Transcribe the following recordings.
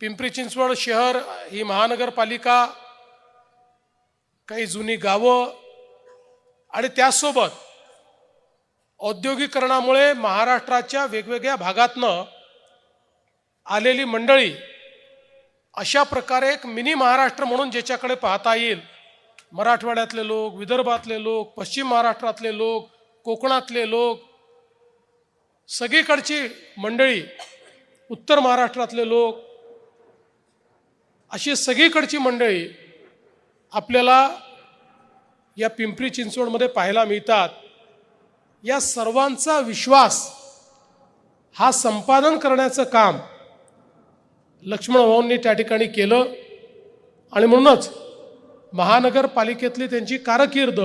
पिंपरी चिंचवड शहर ही महानगरपालिका काही जुनी गावं आणि त्याचसोबत औद्योगिकरणामुळे महाराष्ट्राच्या वेगवेगळ्या भागातनं आलेली मंडळी अशा प्रकारे एक मिनी महाराष्ट्र म्हणून ज्याच्याकडे पाहता येईल मराठवाड्यातले लोक विदर्भातले लोक पश्चिम महाराष्ट्रातले लोक कोकणातले लोक सगळीकडची मंडळी उत्तर महाराष्ट्रातले लोक अशी सगळीकडची मंडळी आपल्याला या पिंपरी चिंचवडमध्ये पाहायला मिळतात. या सर्वांचा विश्वास हा संपादन करण्याचं काम लक्ष्मण भाऊंनी त्या ठिकाणी केलं. आणि म्हणूनच महानगरपालिकेतली त्यांची कारकीर्द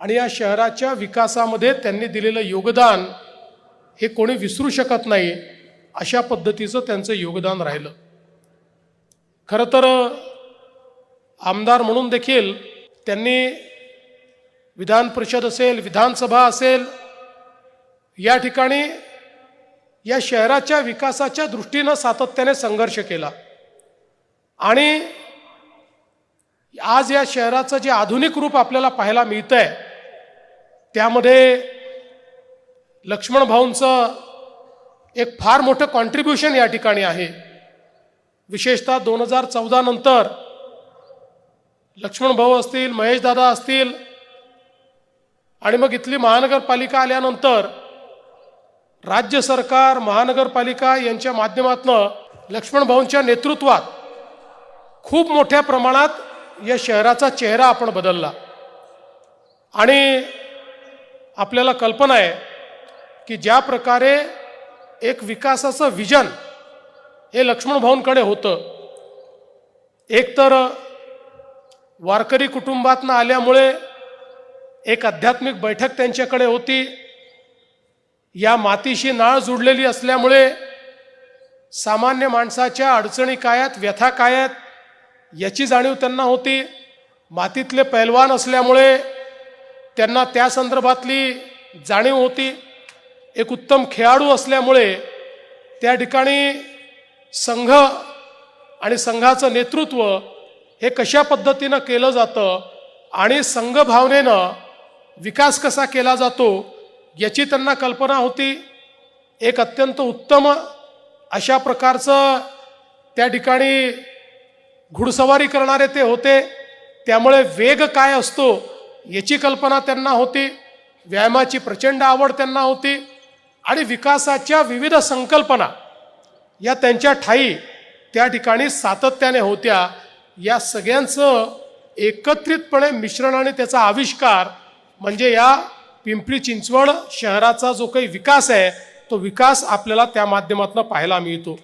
आणि या शहराच्या विकासामध्ये त्यांनी दिलेलं योगदान हे कोणी विसरू शकत नाही अशा पद्धतीचं त्यांचं योगदान राहिलं. खरं तर आमदार म्हणून देखील त्यांनी विधान परिषद असेल विधानसभा असेल या ठिकाणी या शहराच्या विकासाच्या दृष्टीनं सातत्याने संघर्ष केला. आणि आज या शहराचं जे आधुनिक रूप आपल्याला पाहायला मिळतं आहे त्यामध्ये लक्ष्मण भाऊंचं एक फार मोठं कॉन्ट्रीब्युशन या ठिकाणी आहे. विशेषतः दोन हजार चौदा नंतर लक्ष्मण भाऊ असतील महेशदादा असतील आणि मग इथली महानगरपालिका आल्यानंतर राज्य सरकार महानगरपालिका यांच्या माध्यमातनं लक्ष्मण भाऊंच्या नेतृत्वात खूप मोठ्या प्रमाणात या शहराचा चेहरा आपण बदलला. आणि आपल्याला कल्पना आहे की ज्या प्रकारे एक विकासाचं विजन हे लक्ष्मण भाऊंकडे होतं. एक तर वारकरी कुटुंबातनं आल्यामुळे एक आध्यात्मिक बैठक त्यांच्याकडे होती. या मातीशी नाळ जुडलेली असल्यामुळे सामान्य माणसाच्या अडचणी काय आहेत व्यथा काय आहेत याची जाणीव त्यांना होती. मातीतले पैलवान असल्यामुळे त्यांना त्या संदर्भातली जाणीव होती. एक उत्तम खेळाडू असल्यामुळे त्या ठिकाणी संघ आणि संघाचं नेतृत्व हे कशा पद्धतीनं केलं जातं आणि संघभावनेनं विकास कसा केला जातो याची त्यांना कल्पना होती. एक अत्यंत उत्तम अशा प्रकारचं त्या ठिकाणी घुडसवारी करणारे ते होते. त्यामुळे वेग काय असतो याची कल्पना त्यांना होती. व्यायामाची प्रचंड आवड त्यांना होती. आणि विकासाच्या विविध संकल्पना या त्यांच्या ठाई त्या ठिकाणी सातत्याने होत्या. या सगळ्यांचं एकत्रितपणे मिश्रण आणि त्याचा आविष्कार म्हणजे या पिंपरी चिंचवड शहराचा जो काही विकास आहे तो विकास आपल्याला त्या माध्यमातून पाहायला मिळतो.